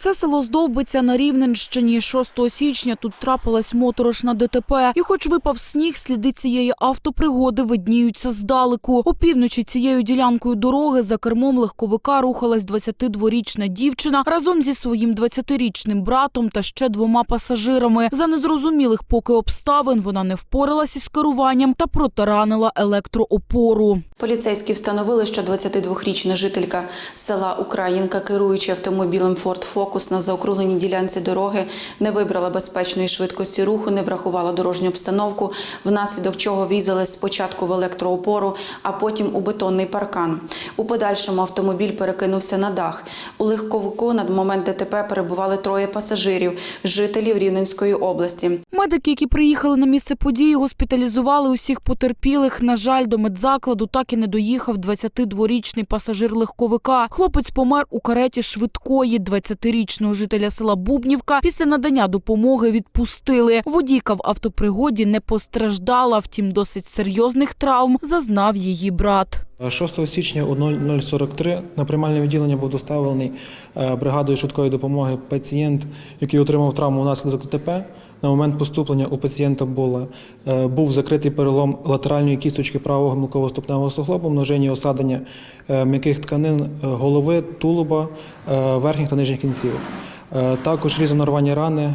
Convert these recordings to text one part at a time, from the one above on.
Це село Здовбиця на Рівненщині. 6 січня тут трапилась моторошна ДТП. І хоч випав сніг, сліди цієї автопригоди видніються здалеку. Опівночі цією ділянкою дороги за кермом легковика рухалась 22-річна дівчина разом зі своїм 20-річним братом та ще двома пасажирами. За незрозумілих поки обставин вона не впоралась із керуванням та протаранила електроопору. Поліцейські встановили, що 22-річна жителька села Українка, керуючи автомобілем Ford Focus на заокругленій ділянці дороги, не вибрала безпечної швидкості руху, не врахувала дорожню обстановку, внаслідок чого врізалась спочатку в електроопору, а потім у бетонний паркан. У подальшому автомобіль перекинувся на дах. У легковику на момент ДТП перебували троє пасажирів, жителів Рівненської області. Медики, які приїхали на місце події, госпіталізували усіх потерпілих. На жаль, до медзакладу так і не доїхав 22-річний пасажир легковика. Хлопець помер у кареті швидкої. 20-річного жителя села Бубнівка після надання допомоги відпустили. Водійка в автопригоді не постраждала, втім досить серйозних травм зазнав її брат. 6 січня о 00.43 на приймальне відділення був доставлений е, бригадою швидкої допомоги пацієнт, який отримав травму внаслідок ДТП. На момент поступлення у пацієнта була, е, був закритий перелом латеральної кісточки правого мілково-ступневого суглобу, множинні осадення е, м'яких тканин е, голови, тулуба, верхніх та нижніх кінцівок. Також різано рвані рани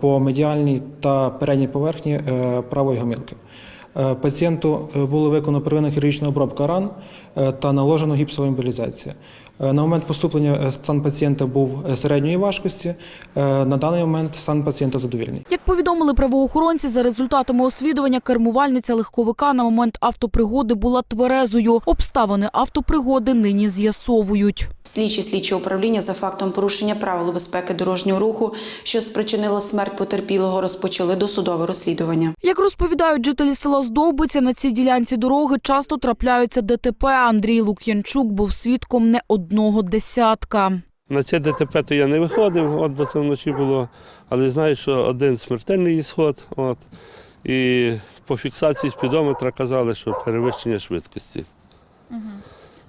по медіальній та передній поверхні правої гомілки. Пацієнту було виконано первинна хірургічна обробка ран та наложено гіпсова імбілізація. Е, На момент поступлення е, стан пацієнта був е, середньої важкості. На даний момент стан пацієнта задовільний. Як повідомили правоохоронці, за результатами освідування кермувальниця легковика на момент автопригоди була тверезою. Обставини автопригоди нині з'ясовують. Слідчі слідчого управління за фактом порушення правил безпеки дорожнього руху, що спричинило смерть потерпілого, розпочали досудове розслідування. Як розповідають жителі села Здовбиця, на цій ділянці дороги часто трапляються ДТП. Андрій Лук'янчук був свідком не одного десятка. На це ДТП то я не виходив, от бо це вночі було. Але знаю, що один смертельний ісход. От, і по фіксації спідометра казали, що перевищення швидкості.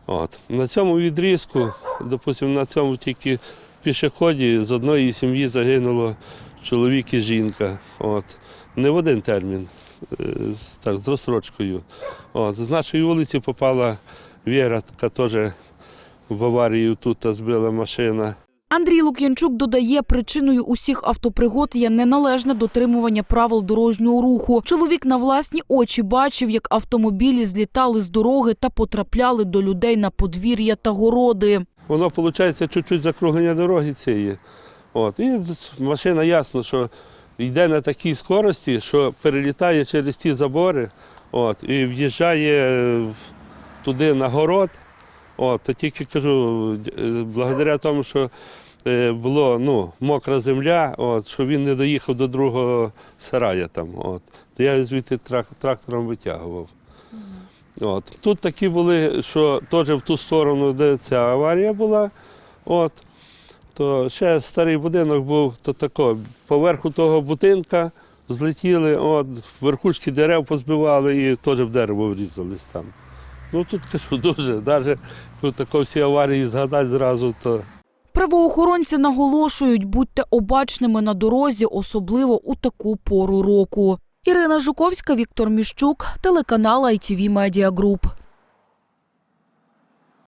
От. На цьому відрізку, допустимо, на цьому тільки пішоході з одної сім'ї загинуло чоловік і жінка. От. Не в один термін, е, так, з розсрочкою. От. З нашої вулиці попала Віра, яка теж в аварію тут збила машина. Андрій Лук'янчук додає, причиною усіх автопригод є неналежне дотримування правил дорожнього руху. Чоловік на власні очі бачив, як автомобілі злітали з дороги та потрапляли до людей на подвір'я та городи. Воно виходить чуть-чуть закруглення дороги цієї. От. І машина ясно, що йде на такій скорості, що перелітає через ті забори от, і в'їжджає туди на город. От, то тільки кажу, е, благодаря тому, що е, було ну, мокра земля, от, що він не доїхав до другого сарая там. От. То я звідти трак- трактором витягував. От. Тут такі були, що теж в ту сторону, де ця аварія була, от, то ще старий будинок був, то тако, поверху того будинка злетіли, от, верхушки дерев позбивали і теж в дерево врізались там. Ну тут кажу, дуже, навіть ну, тако всі аварії згадати зразу, то Правоохоронці наголошують, будьте обачними на дорозі, особливо у таку пору року. Ірина Жуковська, Віктор Міщук, телеканал ITV Media Group.